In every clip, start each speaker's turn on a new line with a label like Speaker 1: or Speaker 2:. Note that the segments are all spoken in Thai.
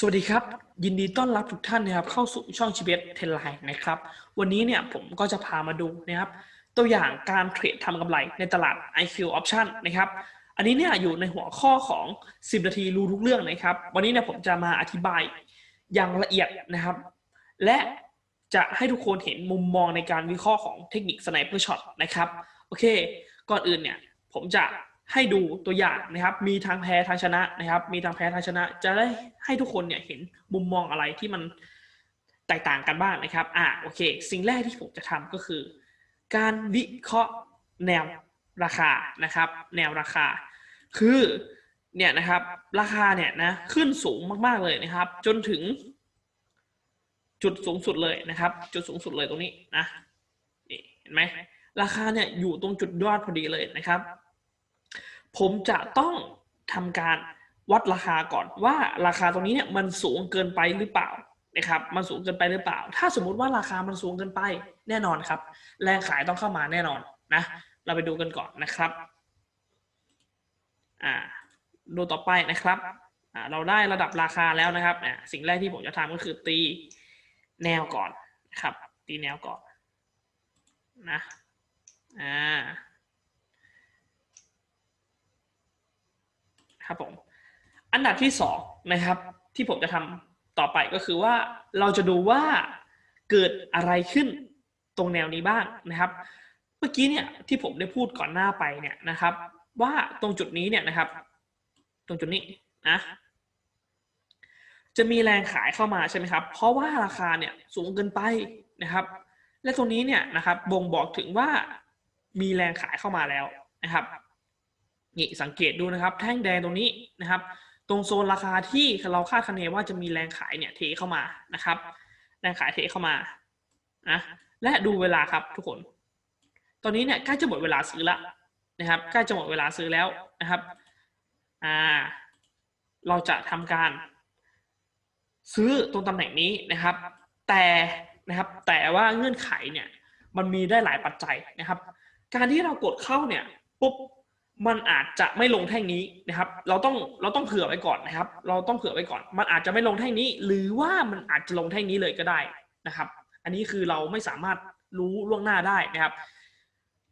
Speaker 1: สวัสดีครับ ยินดีต้อนรับทุกท่านนะครับเข้าสู่ช่องชีวิตเทนไลน์นะครับ วันนี้เนี่ยผมก็จะพามาดูนะครับตัวอย่างการเทรดทำกำไรในตลาด IQ Option นะครับ อันนี้เนี่ยอยู่ในหัวข้อของ 10 นาทีรู้ทุกเรื่องนะครับ วันนี้เนี่ยผมจะมาอธิบายอย่างละเอียดนะครับ และจะให้ทุกคนเห็นมุมมองในการวิเคราะห์ของเทคนิคสไนเปอร์ช็อตนะครับ โอเค ก่อนอื่นเนี่ยผมจะ ให้ดูตัวอย่างนะครับ มีทางแพ้ทางชนะนะครับ มีทางแพ้ทางชนะ จะได้ให้ทุกคนเนี่ยเห็นมุมมองอะไรที่มันแตกต่างกันบ้างนะครับ อ่าโอเค สิ่งแรกที่ผมจะทำก็คือ การวิเคราะห์แนวราคานะครับ แนวราคา คือเนี่ยนะครับ ราคาเนี่ยนะขึ้นสูงมากๆเลยนะครับ จนถึง จุดสูงสุดเลยนะครับ จุดสูงสุดเลยตรงนี้นะนี่เห็นไหมราคาเนี่ยอยู่ตรงจุดยอดพอดีเลยนะครับ ผมจะต้องทำการวัดราคาก่อนว่าราคาตรงนี้เนี่ยมันสูงเกินไปหรือเปล่านะครับมันสูงเกินไปหรือเปล่า ถ้าสมมุติว่าราคามันสูงเกินไปแน่นอนครับ แรงขายต้องเข้ามาแน่นอนนะ เราไปดูกันก่อนนะครับอ่าดูต่อไปนะครับอ่าเราได้ระดับราคาแล้วนะครับอ่าสิ่งแรกที่ผมจะทำก็คือตีแนวก่อนนะครับ ตีแนวก่อนนะอ่า ครับผม อันดับที่สองนะครับ ที่ผมจะทำต่อไปก็คือว่าเราจะดูว่าเกิดอะไรขึ้นตรงแนวนี้บ้างนะครับ เมื่อกี้เนี่ยที่ผมได้พูดก่อนหน้าไปเนี่ยนะครับ ว่าตรงจุดนี้เนี่ยนะครับ ตรงจุดนี้นะจะมีแรงขายเข้ามาใช่ไหมครับ เพราะว่าราคาเนี่ยสูงเกินไปนะครับ และตรงนี้เนี่ยนะครับบ่งบอกถึงว่ามีแรงขายเข้ามาแล้วนะครับ นี่สังเกตดูนะครับ แท่งแดงตรงนี้นะครับ ตรงโซนราคาที่เราคาดคะเนว่าจะมีแรงขายเนี่ยเทเข้ามานะครับ แรงขายเทเข้ามานะและดูเวลาครับทุกคน ตอนนี้เนี่ยใกล้จะหมดเวลาซื้อละนะครับใกล้จะหมดเวลาซื้อแล้วนะครับอ่าเราจะทำการซื้อตรงตำแหน่งนี้นะครับ แต่นะครับแต่ว่าเงื่อนไขเนี่ยมันมีได้หลายปัจจัยนะครับ การที่เรากดเข้าเนี่ยปุ๊บ มันอาจจะไม่ลงแท่งนี้นะครับ เราต้องเราต้องเผื่อไว้ก่อนนะครับ เราต้องเผื่อไว้ก่อน มันอาจจะไม่ลงแท่งนี้ หรือว่ามันอาจจะลงแท่งนี้เลยก็ได้นะครับ อันนี้คือเราไม่สามารถรู้ล่วงหน้าได้นะครับ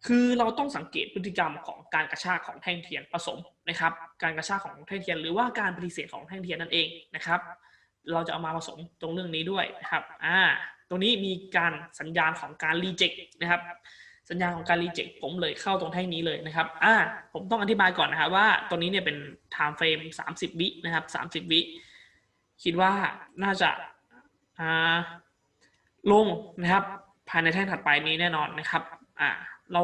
Speaker 1: คือเราต้องสังเกตพฤติกรรมของการกระชากของแท่งเทียนผสมนะครับ การกระชากของแท่งเทียน หรือว่าการปฏิเสธของแท่งเทียนนั่นเองนะครับ เราจะเอามาผสมตรงเรื่องนี้ด้วยนะครับ อ่า ตรงนี้มีการสัญญาณของการรีเจ็คนะครับ สัญญาของการรีเจ็คผมเลยเข้าตรงแท่งนี้เลยนะครับอ่าผมต้องอธิบายก่อนนะครับว่าตัวนี้เนี่ยเป็น time frame 30 วินะครับ 30 วิ คิดว่าน่าจะอ่าลงนะครับ ภายในแท่งถัดไปนี้แน่นอนนะครับอ่าเรา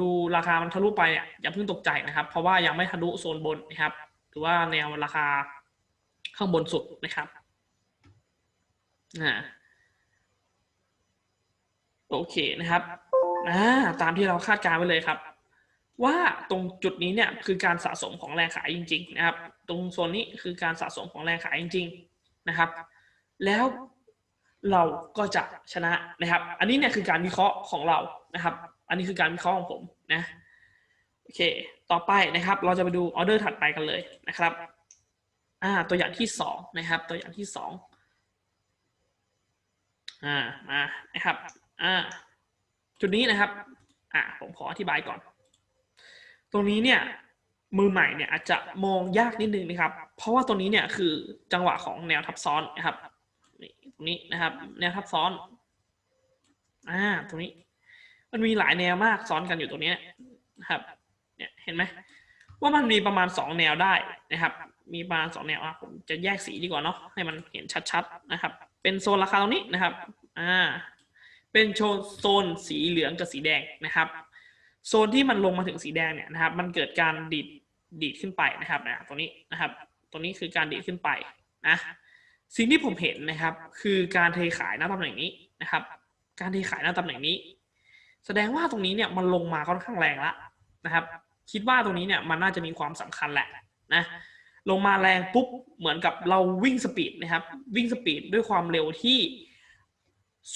Speaker 1: ดูราคามันทะลุไปอะอย่าเพิ่งตกใจนะครับ เพราะว่ายังไม่ทะลุโซนบนนะครับหรือว่าแนวราคาข้างบนสุดนะครับอ่าโอเคนะครับ อ่าตามที่เราคาดการณ์ไว้เลยครับ ว่าตรงจุดนี้เนี่ยคือการสะสมของแรงขายจริง ๆ นะครับ ตรงโซนนี้คือการสะสมของแรงขายจริง ๆนะครับ แล้วเราก็จะชนะนะครับ อันนี้เนี่ยคือการวิเคราะห์ของเรานะครับ อันนี้คือการวิเคราะห์ของผมนะโอเค ต่อไปนะครับ เราจะไปดูออเดอร์ถัดไปกันเลยนะครับอ่าตัวอย่างที่สองนะครับ ตัวอย่างที่สองอ่ามานะครับอ่า จุดนี้นะครับอ่าผมขออธิบายก่อน ตรงนี้เนี่ยมือใหม่เนี่ยอาจจะมองยากนิดนึงนะครับ เพราะว่าตรงนี้เนี่ยคือจังหวะของแนวทับซ้อนนะครับนี่ตรงนี้นะครับ แนวทับซ้อนอ่าตรงนี้ มันมีหลายแนวมากซ้อนกันอยู่ตรงนี้นะครับเนี่ยเห็นไหมว่ามันมีประมาณสองแนวได้นะครับ มีประมาณสองแนวอะผมจะแยกสีดีกว่าเนาะให้มันเห็นชัดๆนะครับ เป็นโซนราคาตรงนี้นะครับ อ่า เป็นโซนสีเหลืองกับสีแดงนะครับ โซนที่มันลงมาถึงสีแดงเนี่ยนะครับ มันเกิดการดีดดีดขึ้นไปนะครับนะตรงนี้นะครับ ตรงนี้คือการดีดขึ้นไปนะสิ่งที่ผมเห็นนะครับ คือการเทขายหน้าตำแหน่งนี้นะครับ การเทขายหน้าตำแหน่งนี้ แสดงว่าตรงนี้เนี่ยมันลงมาค่อนข้างแรงละนะครับ คิดว่าตรงนี้เนี่ยมันน่าจะมีความสำคัญแหละนะลงมาแรงปุ๊บเหมือนกับเราวิ่งสปีดนะครับ วิ่งสปีดด้วยความเร็วที่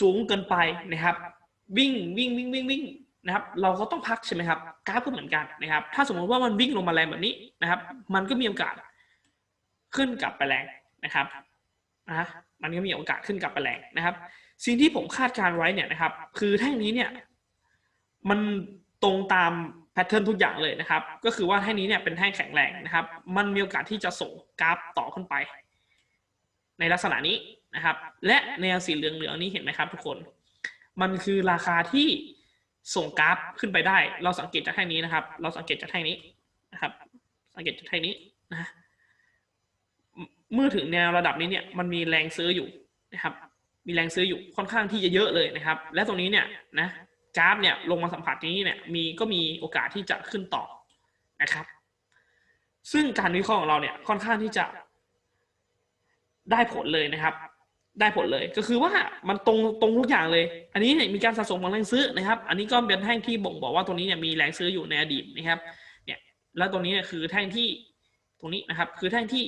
Speaker 1: สูงเกินไปนะครับ วิ่งวิ่งวิ่งวิ่งวิ่งนะครับ เราก็ต้องพักใช่ไหมครับกราฟก็เหมือนกันนะครับ ถ้าสมมติว่ามันวิ่งลงมาแรงแบบนี้นะครับ มันก็มีโอกาสขึ้นกลับไปแรงนะครับนะมันก็มีโอกาสขึ้นกลับไปแรงนะครับ สิ่งที่ผมคาดการไว้เนี่ยนะครับ คือแท่งนี้เนี่ย มันตรงตามแพทเทิร์นทุกอย่างเลยนะครับ ก็คือว่าแท่งนี้เนี่ยเป็นแท่งแข็งแรงนะครับ มันมีโอกาสที่จะส่งกราฟต่อขึ้นไป ในลักษณะนี้ นะครับ และแนวสีเหลืองๆนี้เห็นไหมครับทุกคน มันคือราคาที่ส่งกราฟขึ้นไปได้ เราสังเกตจากแท่งนี้นะครับ เราสังเกตจากแท่งนี้นะครับ สังเกตจากแท่งนี้นะเมื่อถึงแนวระดับนี้เนี่ยมันมีแรงซื้ออยู่นะครับ มีแรงซื้ออยู่ค่อนข้างที่จะเยอะเลยนะครับ และตรงนี้เนี่ยนะกราฟเนี่ยลงมาสัมผัสนี้เนี่ยมีก็มีโอกาสที่จะขึ้นต่อนะครับ ซึ่งการวิเคราะห์ของเราเนี่ยค่อนข้างที่จะได้ผลเลยนะครับ ได้ผลเลย ก็คือว่ามันตรงตรงทุกอย่างเลย อันนี้เนี่ยมีการสะสมของแรงซื้อนะครับ อันนี้ก็เป็นแท่งที่บ่งบอกว่าตรงนี้เนี่ยมีแรงซื้ออยู่ในอดีตนะครับ เนี่ยแล้วตรงนี้เนี่ยคือแท่งที่ตรงนี้นะครับ คือแท่งที่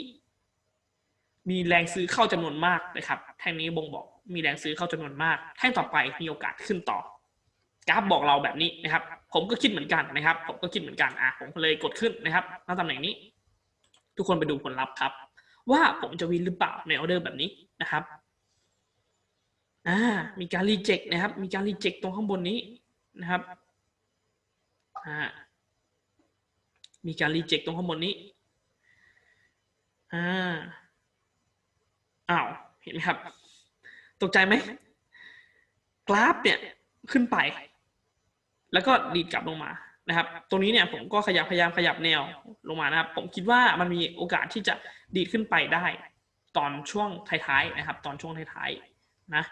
Speaker 1: มีแรงซื้อเข้าจำนวนมากนะครับ แท่งนี้บ่งบอกมีแรงซื้อเข้าจำนวนมาก แท่งต่อไปมีโอกาสขึ้นต่อกราฟบอกเราแบบนี้นะครับ ผมก็คิดเหมือนกันนะครับ ผมก็คิดเหมือนกันอะผมเลยกดขึ้นนะครับณตำแหน่งนี้ ทุกคนไปดูผลลัพธ์ครับ ว่าผมจะวินหรือเปล่าในออเดอร์แบบนี้นะครับ อ่า มีการรีเจ็คนะครับ มีการรีเจ็คตรงข้างบนนี้นะครับ อ่า มีการรีเจ็คตรงข้างบนนี้ อ่า อ้าว เห็นไหมครับ ตกใจไหม กราฟเนี่ยขึ้นไป แล้วก็ดีดกลับลงมานะครับ ตรงนี้เนี่ยผมก็ขยับพยายามขยับแนวลงมานะครับ ผมคิดว่ามันมีโอกาสที่จะดีดขึ้นไปได้ ตอนช่วงท้ายๆนะครับ ตอนช่วงท้ายๆนะ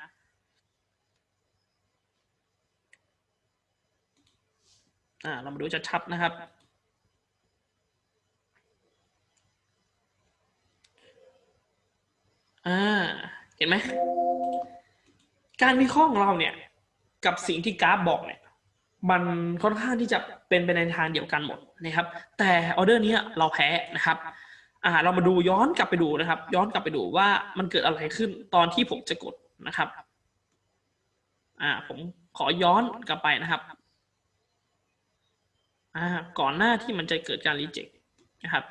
Speaker 1: อ่าเรามาดูชัดๆนะครับ อ่า เห็นไหม การวิเคราะห์ของเราเนี่ย กับสิ่งที่กราฟบอกเนี่ย มันค่อนข้างที่จะเป็นไปในทางเดียวกันหมดนะครับ แต่ออเดอร์นี้เราแพ้นะครับอ่าเรามาดูย้อนกลับไปดูนะครับ ย้อนกลับไปดูว่ามันเกิดอะไรขึ้นตอนที่ผมจะกดนะครับ อ่า ผมขอย้อนกลับไปนะครับ ก่อนหน้าที่มันจะเกิดการรีเจ็คนะครับ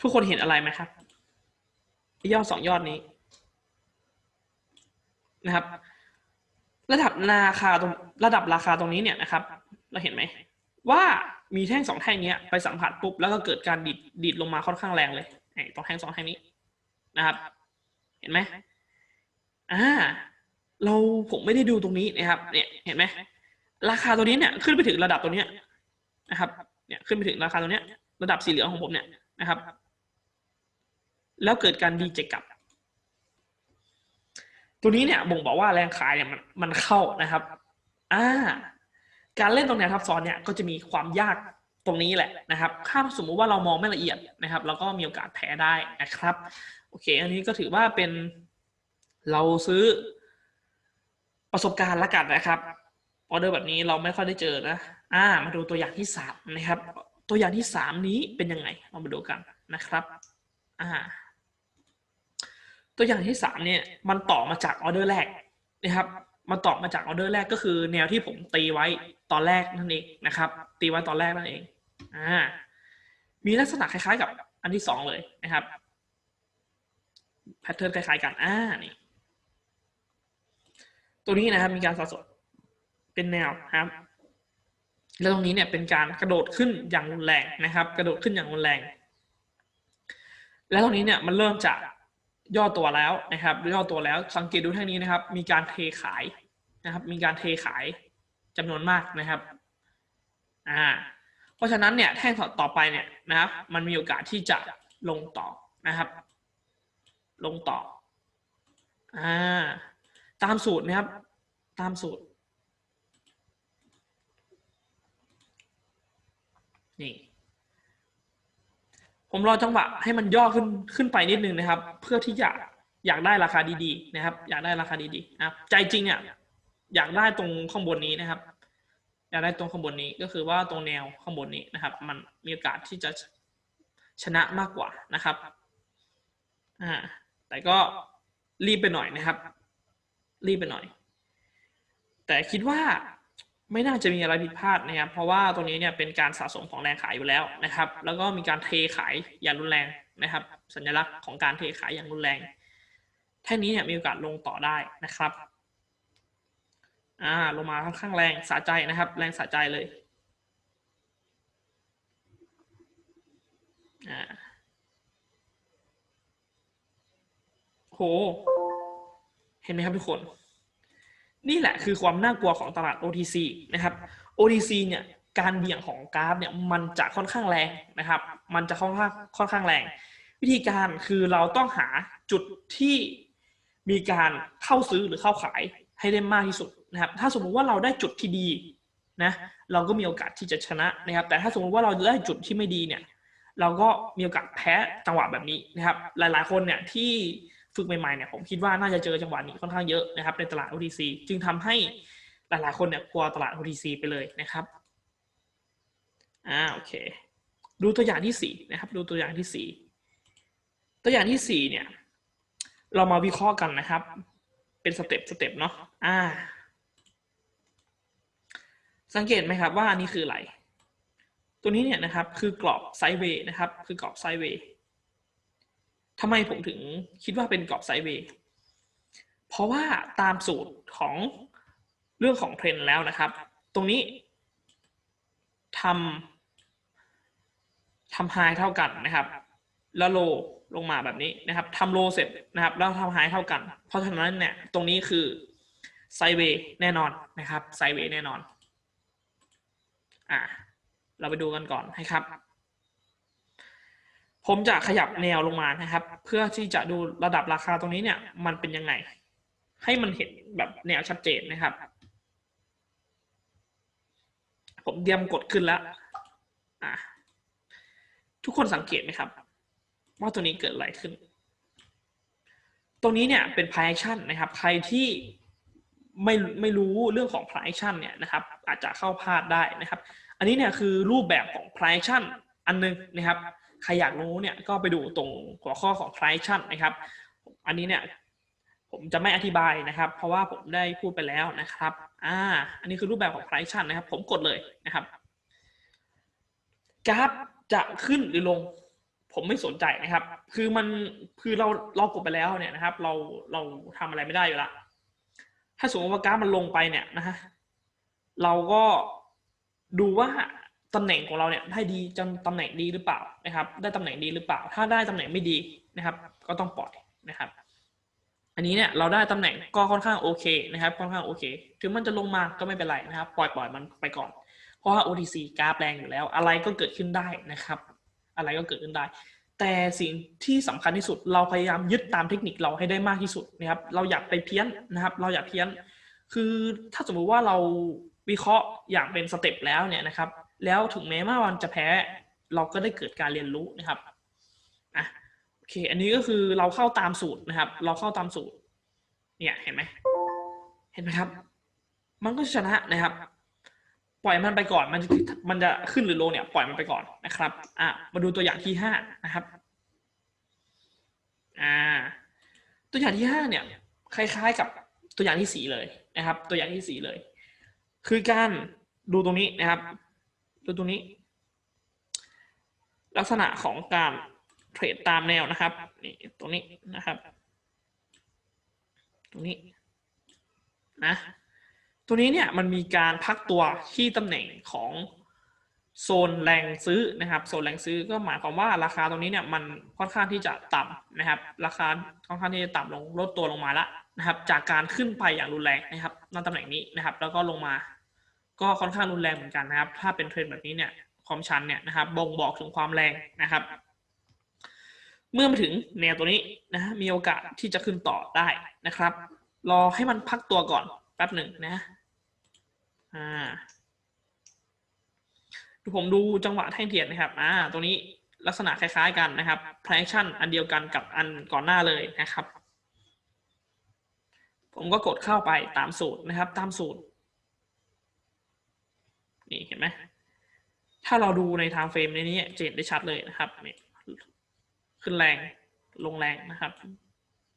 Speaker 1: ทุกคนเห็นอะไรไหมครับยอดสองยอดนี้นะครับ ระดับราคาตรงระดับราคาตรงนี้เนี่ยนะครับ เราเห็นไหมว่ามีแท่งสองแท่งนี้ไปสัมผัสปุ๊บแล้วก็เกิดการดีดดีดลงมาค่อนข้างแรงเลยไอ้ตรงแท่งสองแท่งนี้นะครับ เห็นไหมอ่า เราผมไม่ได้ดูตรงนี้นะครับ เนี่ยเห็นไหม ราคาตัวนี้เนี่ยขึ้นไปถึงระดับตัวเนี้ยนะครับเนี่ยขึ้นไปถึงราคาตัวเนี้ยระดับสีเหลืองของผมเนี่ยนะครับ แล้วเกิดการดีเจกลับ ตัวนี้เนี่ยบ่งบอกว่าแรงขายเนี่ยมันมันเข้านะครับอ่าการเล่นตรงแนวทับซ้อนเนี่ยก็จะมีความยากตรงนี้แหละนะครับ ถ้าสมมุติว่าเรามองไม่ละเอียดนะครับ เราก็มีโอกาสแพ้ได้นะครับ โอเค อันนี้ก็ถือว่าเป็นเราซื้อประสบการณ์ละกันนะครับ ออเดอร์แบบนี้เราไม่ค่อยได้เจอนะอ่ามาดูตัวอย่างที่สามนะครับ ตัวอย่างที่สามนี้เป็นยังไงเรามาดูกันนะครับอ่าตัวอย่างที่สามเนี่ยมันต่อมาจากออเดอร์แรกนะครับมันต่อมาจากออเดอร์แรกก็คือแนวที่ผมตีไว้ตอนแรกนั่นเองนะครับ ตีไว้ตอนแรกนั่นเองอ่ามีลักษณะคล้ายๆกับอันที่สองเลยนะครับแพทเทิร์นคล้ายๆกันอ่านี่ตัวนี้นะครับมีการสะสม เป็นแนวครับแล้วตรงนี้เนี่ยเป็นการกระโดดขึ้นอย่างรุนแรงนะครับ กระโดดขึ้นอย่างรุนแรง แล้วตรงนี้เนี่ยมันเริ่มจะย่อตัวแล้วนะครับย่อตัวแล้วสังเกตดูทางนี้นะครับ มีการเทขายนะครับ มีการเทขายจำนวนมากนะครับอ่าเพราะฉะนั้นเนี่ยแท่งต่อไปเนี่ยนะครับ มันมีโอกาสที่จะลงต่อนะครับ ลงต่ออ่าตามสูตรนะครับ ตามสูตร นี่ ผมรอจังหวะให้มันย่อขึ้นขึ้นไปนิดนึงนะครับ เพื่อที่จะอยากได้ราคาดีๆนะครับ อยากได้ราคาดีๆนะครับใจจริงเนี่ยอยากได้ตรงข้างบนนี้นะครับ อยากได้ตรงข้างบนนี้ก็คือว่าตรงแนวข้างบนนี้นะครับ มันมีโอกาสที่จะชนะมากกว่านะครับอ่าแต่ก็รีบไปหน่อยนะครับ รีบไปหน่อย แต่คิดว่า ไม่น่าจะมีอะไรผิดพลาดนะครับ เพราะว่าตรงนี้เนี่ยเป็นการสะสมของแรงขายอยู่แล้วนะครับ แล้วก็มีการเทขายอย่างรุนแรงนะครับ สัญลักษณ์ของการเทขายอย่างรุนแรง แท่งนี้เนี่ยมีโอกาสลงต่อได้นะครับอ่าลงมาค่อนข้างแรงสะใจนะครับ แรงสะใจเลยอ่าโห เห็นไหมครับทุกคน นี่แหละคือความน่ากลัวของตลาด OTC นะครับ OTC เนี่ยการเบี่ยงของกราฟเนี่ยมันจะค่อนข้างแรงนะครับ มันจะค่อนข้างค่อนข้างแรง วิธีการคือเราต้องหาจุดที่มีการเข้าซื้อหรือเข้าขายให้ได้มากที่สุดนะครับ ถ้าสมมุติว่าเราได้จุดที่ดีนะเราก็มีโอกาสที่จะชนะนะครับ แต่ถ้าสมมติว่าเราได้จุดที่ไม่ดีเนี่ย เราก็มีโอกาสแพ้จังหวะแบบนี้นะครับ หลาย ๆ คนเนี่ยที่ ฝึกใหม่ๆเนี่ยผมคิดว่าน่าจะเจอจังหวะนี้ค่อนข้างเยอะนะครับในตลาด OTC จึงทำให้หลายๆคนเนี่ยกลัวตลาด OTC ไปเลยนะครับอ่าโอเค ดูตัวอย่างที่สี่นะครับ ดูตัวอย่างที่สี่ตัวอย่างที่สี่เนี่ย เรามาวิเคราะห์กันนะครับ เป็นสเต็ปสเต็ปเนาะอ่า สังเกตไหมครับว่าอันนี้คืออะไร ตัวนี้เนี่ยนะครับคือกรอบไซด์เวย์นะครับ คือกรอบไซด์เวย์ ทำไมผมถึงคิดว่าเป็นกรอบไซด์เวย์เพราะว่าตามสูตรของเรื่องของเทรนแล้วนะครับ ตรงนี้ทำทำไฮเท่ากันนะครับ แล้วโลลงมาแบบนี้นะครับทำโลเสร็จนะครับ แล้วทำไฮเท่ากัน เพราะฉะนั้นเนี่ยตรงนี้คือไซเวย์แน่นอนนะครับไซเวย์แน่นอน อ่า เราไปดูกันก่อนนะครับ ผมจะขยับแนวลงมานะครับ เพื่อที่จะดูระดับราคาตรงนี้เนี่ย มันเป็นยังไง ให้มันเห็นแบบแนวชัดเจนนะครับ ผมเตรียมกดขึ้นแล้วทุกคนสังเกตไหมครับ ว่าตัวนี้เกิดอะไรขึ้น ตรงนี้เนี่ยเป็น price action นะครับ ใครที่ไม่ไม่รู้เรื่องของ price action เนี่ยนะครับ อาจจะเข้าพลาดได้นะครับ อันนี้เนี่ยคือรูปแบบของ price action อันนึงนะครับ ใครอยากรู้เนี่ยก็ไปดูตรงหัวข้อของ price action นะครับ อันนี้เนี่ยผมจะไม่อธิบายนะครับ เพราะว่าผมได้พูดไปแล้วนะครับ อ่า อันนี้คือรูปแบบของ price action นะครับ ผมกดเลยนะครับ กราฟจะขึ้นหรือลง ผมไม่สนใจนะครับ คือมันคือเราเรากดไปแล้วเนี่ยนะครับ เราเราทำอะไรไม่ได้อยู่ละถ้าสมมติว่ากราฟมันลงไปเนี่ยนะฮะเราก็ดูว่า ตำแหน่งของเราเนี่ยได้ดีจนตำแหน่งดีหรือเปล่านะครับ ได้ตำแหน่งดีหรือเปล่า ถ้าได้ตำแหน่งไม่ดีนะครับ ก็ต้องปล่อยนะครับ อันนี้เนี่ยเราได้ตำแหน่งก็ค่อนข้างโอเคนะครับ ค่อนข้างโอเค ถึงมันจะลงมาก็ไม่เป็นไรนะครับ ปล่อยปล่อยมันไปก่อน เพราะว่า OTC กราฟแรงอยู่แล้ว อะไรก็เกิดขึ้นได้นะครับ อะไรก็เกิดขึ้นได้ แต่สิ่งที่สำคัญที่สุดเราพยายามยึดตามเทคนิคเราให้ได้มากที่สุดนะครับ เราอยากไปเพี้ยนนะครับ เราอยากเพี้ยน คือถ้าสมมุติว่าเราวิเคราะห์อย่างเป็นสเต็ปแล้วเนี่ยนะครับ แล้วถึงแม้ว่ามันจะแพ้เราก็ได้เกิดการเรียนรู้นะครับอะโอเค อันนี้ก็คือเราเข้าตามสูตรนะครับ เราเข้าตามสูตร เนี่ยเห็นไหมเห็นไหมครับ มันก็ชนะนะครับ ปล่อยมันไปก่อนมันจะมันจะขึ้นหรือลงเนี่ย ปล่อยมันไปก่อนนะครับ อะมาดูตัวอย่างที่ห้านะครับอ่าตัวอย่างที่ห้าเนี่ย คล้ายๆกับตัวอย่างที่สี่เลยนะครับ ตัวอย่างที่สี่เลย คือการดูตรงนี้นะครับ ดูตรงนี้ ลักษณะของการเทรดตามแนวนะครับนี่ตรงนี้นะครับ ตรงนี้นะตัวนี้เนี่ยมันมีการพักตัวที่ตำแหน่งของโซนแรงซื้อนะครับ โซนแรงซื้อก็หมายความว่าราคาตรงนี้เนี่ยมันค่อนข้างที่จะต่ำนะครับ ราคาค่อนข้างที่จะต่ำลงลดตัวลงมาแล้วนะครับ จากการขึ้นไปอย่างรุนแรงนะครับณตำแหน่งนี้นะครับ แล้วก็ลงมา ก็ค่อนข้างรุนแรงเหมือนกันนะครับ ถ้าเป็นเทรนด์แบบนี้เนี่ยความชันเนี่ยนะครับบ่งบอกถึงความแรงนะครับ เมื่อมาถึงแนวตัวนี้นะมีโอกาสที่จะขึ้นต่อได้นะครับ รอให้มันพักตัวก่อนแป๊บหนึ่งนะอ่าผมดูจังหวะแท่งเทียนนะครับอ่าตรงนี้ลักษณะคล้ายๆกันนะครับ p r i c e อันเดียวกันกับอันก่อนหน้าเลยนะครับ ผมก็กดเข้าไปตามสูตรนะครับ ตามสูตร นี่เห็นไหมถ้าเราดูใน time frame ในนี้จะเห็นได้ชัดเลยนะครับนี่ขึ้นแรงลงแรงนะครับ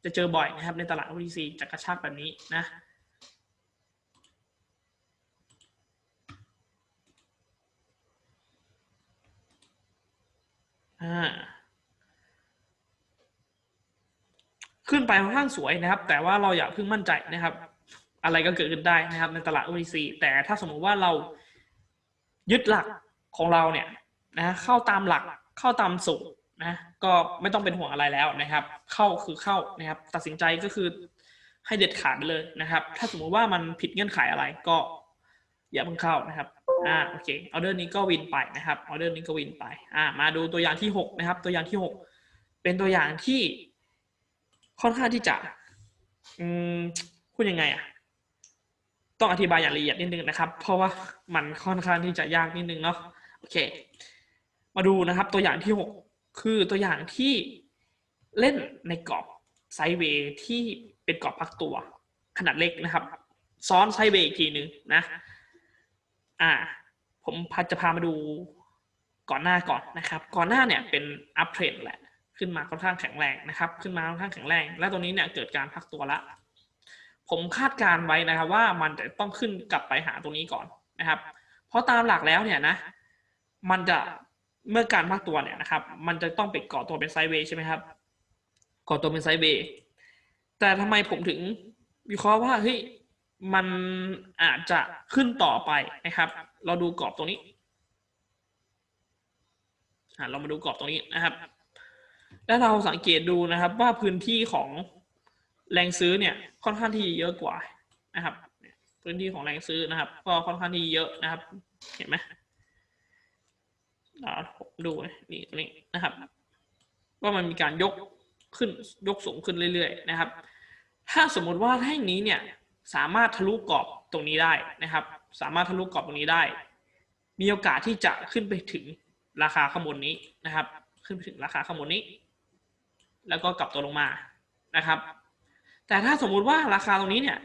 Speaker 1: จะเจอบ่อยนะครับ ในตลาด OTC จะกระชากแบบนี้นะอ่าขึ้นไปค่อนข้างสวยนะครับ แต่ว่าเราอย่าเพิ่งมั่นใจนะครับ อะไรก็เกิดขึ้นได้นะครับ ในตลาด OTC แต่ถ้าสมมุติว่าเรา ยึดหลักของเราเนี่ยนะเข้าตามหลักเข้าตามสูตรนะก็ไม่ต้องเป็นห่วงอะไรแล้วนะครับ เข้าคือเข้านะครับ ตัดสินใจก็คือให้เด็ดขาดไปเลยนะครับ ถ้าสมมุติว่ามันผิดเงื่อนไขอะไรก็อย่าเพิ่งเข้านะครับอ่าโอเคออเดอร์นี้ก็วินไปนะครับออเดอร์นี้ก็วินไปอ่ามาดูตัวอย่างที่หกนะครับ ตัวอย่างที่หกเป็นตัวอย่างที่ค่อนข้างที่จะอืมพูดยังไงอะ ต้องอธิบายอย่างละเอียดนิดนึงนะครับ เพราะว่ามันค่อนข้างที่จะยากนิดนึงเนาะโอเค มาดูนะครับตัวอย่างที่หกคือตัวอย่างที่เล่นในกรอบไซเวย์ที่เป็นกรอบพักตัว ขนาดเล็กนะครับ ซ้อนไซเวย์อีกทีหนึ่งนะ อ่า ผมพาจะพามาดูก่อนหน้าก่อนนะครับ ก่อนหน้าเนี่ยเป็นอัพเทรนแหละ ขึ้นมาค่อนข้างแข็งแรงนะครับ ขึ้นมาค่อนข้างแข็งแรง และตัวนี้เนี่ยเกิดการพักตัวละ ผมคาดการไว้นะครับ ว่ามันจะต้องขึ้นกลับไปหาตรงนี้ก่อนนะครับ เพราะตามหลักแล้วเนี่ยนะ มันจะเมื่อการพักตัวเนี่ยนะครับ มันจะต้องไปเกาะตัวเป็นไซด์เวย์ใช่ไหมครับเกาะตัวเป็นไซด์เวย์แต่ทำไมผมถึงวิเคราะห์ว่าเฮ้ยมันอาจจะขึ้นต่อไปนะครับ เราดูกรอบตรงนี้เรามาดูกรอบตรงนี้นะครับ แล้วเราสังเกตดูนะครับว่าพื้นที่ของ แรงซื้อเนี่ยค่อนข้างที่เยอะกว่านะครับพื้นที่ของแรงซื้อนะครับ ก็ค่อนข้างที่เยอะนะครับ เห็นไหมอ่าดูนี่ตรงนี้นะครับว่ามันมีการยกขึ้นยกสูงขึ้นเรื่อยๆนะครับ ถ้าสมมุติว่าแท่งนี้เนี่ยสามารถทะลุกรอบตรงนี้ได้นะครับ สามารถทะลุกรอบตรงนี้ได้ มีโอกาสที่จะขึ้นไปถึงราคาข้างบนนี้นะครับ ขึ้นไปถึงราคาข้างบนนี้ แล้วก็กลับตัวลงมานะครับ แต่ถ้าสมมุติว่าราคาตรงนี้เนี่ย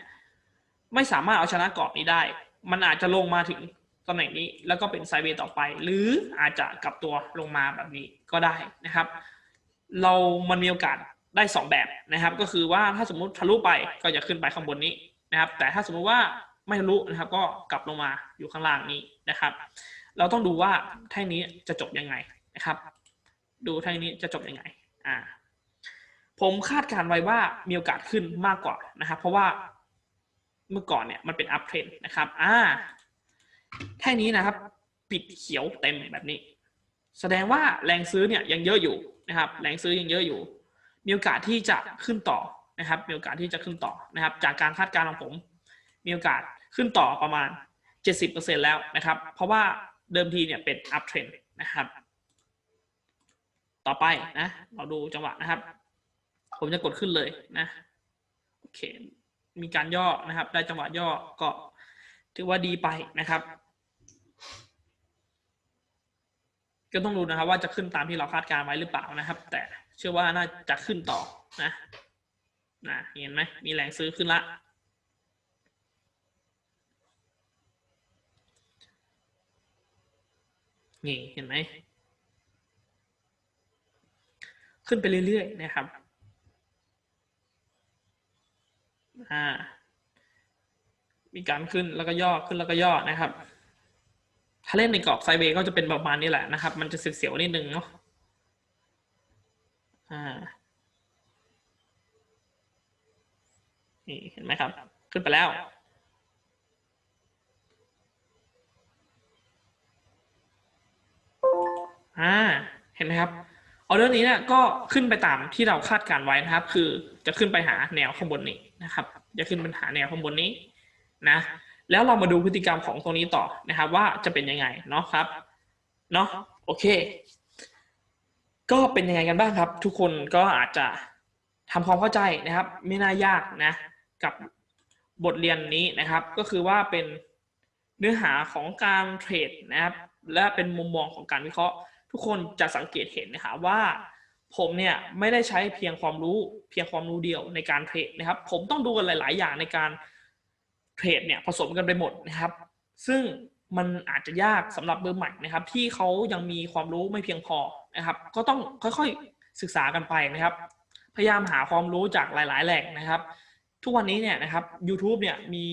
Speaker 1: ไม่สามารถเอาชนะกรอบนี้ได้ มันอาจจะลงมาถึงตำแหน่งนี้ แล้วก็เป็นไซเวต่อไป หรืออาจจะกลับตัวลงมาแบบนี้ก็ได้นะครับ เรามันมีโอกาสได้สองแบบนะครับ ก็คือว่าถ้าสมมุติทะลุไปก็จะขึ้นไปข้างบนนี้นะครับ แต่ถ้าสมมุติว่าไม่ทะลุนะครับ ก็กลับลงมาอยู่ข้างล่างนี้นะครับ เราต้องดูว่าแท่งนี้จะจบยังไงนะครับ ดูแท่งนี้จะจบยังไง อ่า ผมคาดการไว้ว่ามีโอกาสขึ้นมากกว่านะครับ เพราะว่าเมื่อก่อนเนี่ยมันเป็นอัพเทรนนะครับ อ่า แท่นี้นะครับ ปิดเขียวเต็มแบบนี้ แสดงว่าแรงซื้อเนี่ยยังเยอะอยู่นะครับ แรงซื้อยังเยอะอยู่ มีโอกาสที่จะขึ้นต่อนะครับ มีโอกาสที่จะขึ้นต่อนะครับ จากการคาดการณ์ของผม มีโอกาสขึ้นต่อประมาณ 70%แล้วนะครับ เพราะว่าเดิมทีเนี่ยเป็นอัพเทรนนะครับ ต่อไปนะ เราดูจังหวะนะครับ ผมจะกดขึ้นเลยนะโอเคมีการย่อนะครับ ได้จังหวะย่อก็ถือว่าดีไปนะครับ ก็ต้องดูนะครับ ว่าจะขึ้นตามที่เราคาดการไว้หรือเปล่านะครับ แต่เชื่อว่าน่าจะขึ้นต่อนะนะเห็นไหมมีแรงซื้อขึ้นละนี่เห็นไหมขึ้นไปเรื่อยๆนะครับ อ่ามีการขึ้นแล้วก็ย่อขึ้นแล้วก็ย่อนะครับ ถ้าเล่นในกรอบไซด์เวย์ก็จะเป็นประมาณนี้แหละนะครับ มันจะเสียวๆนิดนึงเนาะอ่านี่เห็นไหมครับ ขึ้นไปแล้วอ่าเห็นไหมครับออเดอร์นี้เนี่ยก็ขึ้นไปตามที่เราคาดการไว้นะครับ คือจะขึ้นไปหาแนวข้างบนนี้ นะครับจะขึ้นไปหาแนวข้างบนนี้นะแล้วเรามาดูพฤติกรรมของตรงนี้ต่อนะครับ ว่าจะเป็นยังไงเนาะครับเนาะโอเค ก็เป็นยังไงกันบ้างครับ ทุกคนก็อาจจะทำความเข้าใจนะครับ ไม่น่ายากนะ กับบทเรียนนี้นะครับ ก็คือว่าเป็นเนื้อหาของการเทรดนะครับ และเป็นมุมมองของการวิเคราะห์ ทุกคนจะสังเกตเห็นนะครับว่า ผมเนี่ยไม่ได้ใช้เพียงความรู้เพียงความรู้เดียวในการเทรดนะครับ ผมต้องดูกันหลาย ๆ อย่างในการเทรดเนี่ยผสมกันไปหมดนะครับ ซึ่งมันอาจจะยากสำหรับมือใหม่นะครับ ที่เขายังมีความรู้ไม่เพียงพอนะครับ ก็ต้องค่อยๆศึกษากันไปนะครับ พยายามหาความรู้จากหลาย ๆ แหล่งนะครับ ทุกวันนี้เนี่ยนะครับ YouTube เนี่ยมี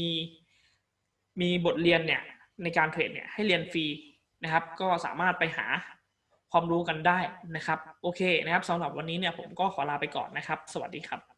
Speaker 1: มีบทเรียนเนี่ยในการเทรดเนี่ยให้เรียนฟรีนะครับ ก็สามารถไปหา ความรู้กันได้นะครับ โอเคนะครับสำหรับวันนี้เนี่ยผมก็ขอลาไปก่อนนะครับ สวัสดีครับ